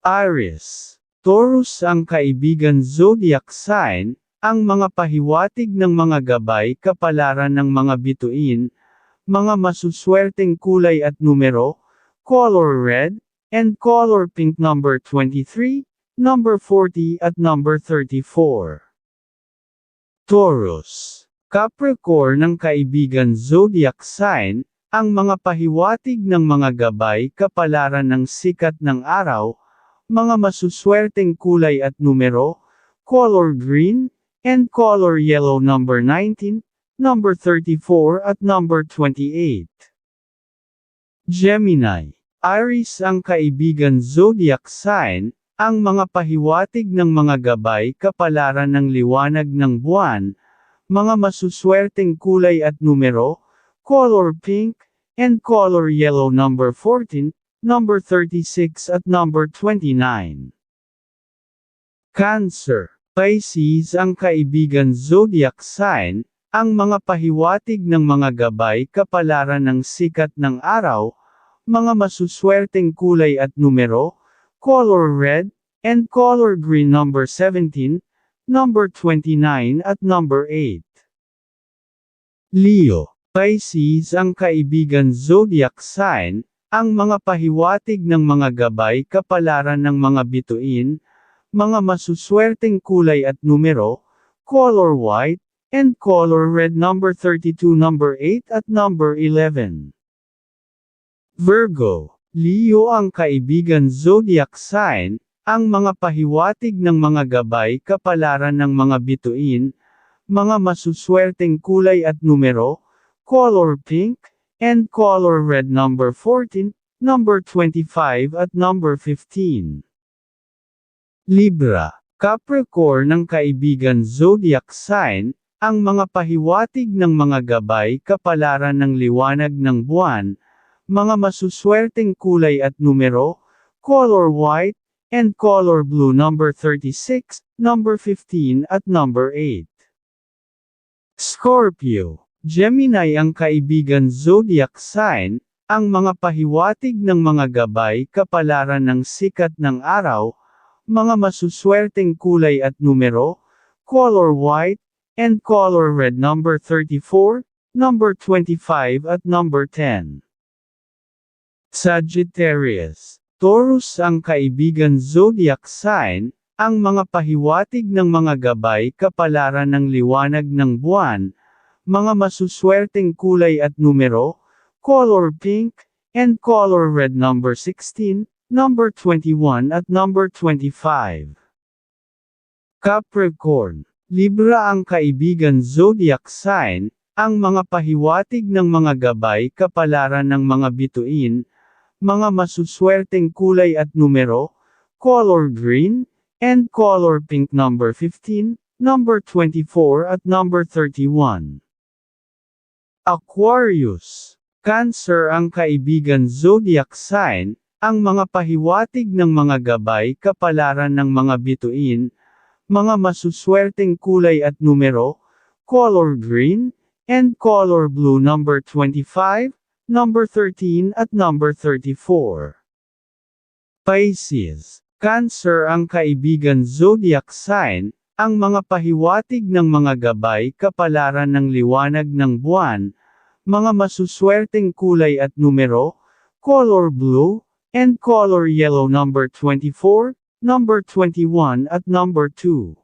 Aries. Taurus ang kaibigan zodiac sign, ang mga pahiwatig ng mga gabay kapalaran ng mga bituin, mga masuswerteng kulay at numero, color red, and color pink number 23, number 40 at number 34. Taurus. Capricorn ng kaibigan zodiac sign, ang mga pahiwatig ng mga gabay kapalaran ng sikat ng araw, mga masuswerteng kulay at numero, color green, and color yellow number 19, number 34 at number 28. Gemini. Aries ang kaibigan zodiac sign, ang mga pahiwatig ng mga gabay kapalaran ng liwanag ng buwan, mga masuswerteng kulay at numero, color pink, and color yellow number 14, number 36 at number 29. Cancer. Pisces ang kaibigan zodiac sign, ang mga pahiwatig ng mga gabay kapalaran ng sikat ng araw, mga masuswerteng kulay at numero, color red, and color green number 17, number 29 at number 8. Leo. Pisces ang kaibigan zodiac sign, ang mga pahiwatig ng mga gabay kapalaran ng mga bituin, mga masuswerteng kulay at numero, color white, and color red number 32 number 8 at number 11. Virgo. Leo ang kaibigan zodiac sign, ang mga pahiwatig ng mga gabay kapalaran ng mga bituin, mga masuswerteng kulay at numero, color pink, and color red number 14, number 25 at number 15. Libra. Capricorn ng kaibigan zodiac sign, ang mga pahiwatig ng mga gabay kapalaran ng liwanag ng buwan, mga masuswerteng kulay at numero, color white, and color blue number 36, number 15 at number 8. Scorpio. Gemini ang kaibigan zodiac sign, ang mga pahiwatig ng mga gabay kapalaran ng sikat ng araw, mga masuswerteng kulay at numero, color white, and color red number 34, number 25 at number 10. Sagittarius. Taurus ang kaibigan zodiac sign, ang mga pahiwatig ng mga gabay kapalaran ng liwanag ng buwan, mga masuswerteng kulay at numero, color pink, and color red number 16, number 21 at number 25. Capricorn. Libra ang kaibigan zodiac sign, ang mga pahiwatig ng mga gabay kapalaran ng mga bituin, mga masuswerteng kulay at numero, color green, and color pink number 15, number 24 at number 31. Aquarius. Cancer ang kaibigan zodiac sign, ang mga pahiwatig ng mga gabay kapalaran ng mga bituin, mga masuswerteng kulay at numero, color green, and color blue number 25, number 13 at number 34. Pisces. Cancer ang kaibigan zodiac sign, ang mga pahiwatig ng mga gabay kapalaran ng liwanag ng buwan, mga masuswerteng kulay at numero, color blue, and color yellow number 24, number 21 at number 2.